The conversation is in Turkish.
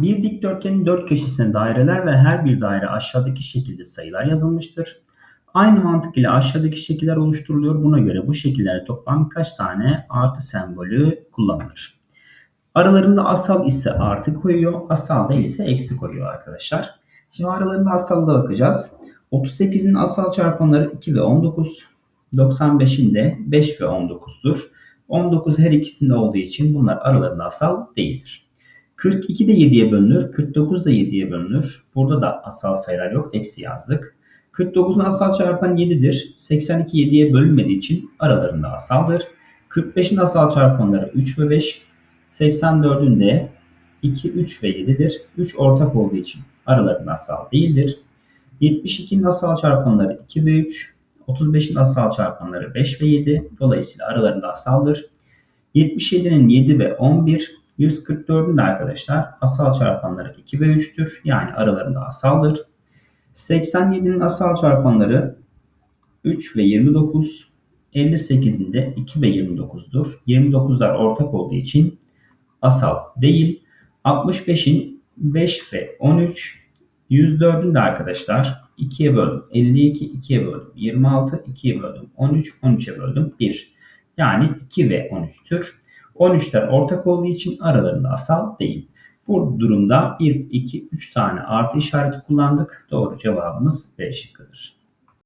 Bir dikdörtgenin dört köşesine daireler ve her bir daire aşağıdaki şekilde sayılar yazılmıştır. Aynı mantık ile aşağıdaki şekiller oluşturuluyor. Buna göre bu şekillerde toplam kaç tane artı sembolü kullanılır? Aralarında asal ise artı koyuyor, asal değil ise eksi koyuyor arkadaşlar. Şimdi aralarında asalda bakacağız. 38'in asal çarpanları 2 ve 19. 95'in de 5 ve 19'dur. 19 her ikisinde olduğu için bunlar aralarında asal değildir. 42 de 7'ye bölünür. 49 da 7'ye bölünür. Burada da asal sayılar yok. Eksi yazdık. 49'un asal çarpanı 7'dir. 82 7'ye bölünmediği için aralarında asaldır. 45'in asal çarpanları 3 ve 5. 84'ün de 2, 3 ve 7'dir. 3 ortak olduğu için aralarında asal değildir. 72'nin asal çarpanları 2 ve 3. 35'in asal çarpanları 5 ve 7. Dolayısıyla aralarında asaldır. 77'nin 7 ve 11. 144'ün de arkadaşlar asal çarpanları 2 ve 3'tür. Yani aralarında asaldır. 87'nin asal çarpanları 3 ve 29. 58'in de 2 ve 29'dur. 29'lar ortak olduğu için asal değil. 65'in 5 ve 13. 104'ün de arkadaşlar 2'ye böldüm. 52 2'ye böldüm. 26 2'ye böldüm. 13 13'e böldüm. 1. Yani 2 ve 13'tür. 13'ler ortak olduğu için aralarında asal değil. Bu durumda 1, 2, 3 tane artı işareti kullandık. Doğru cevabımız B şıkkıdır.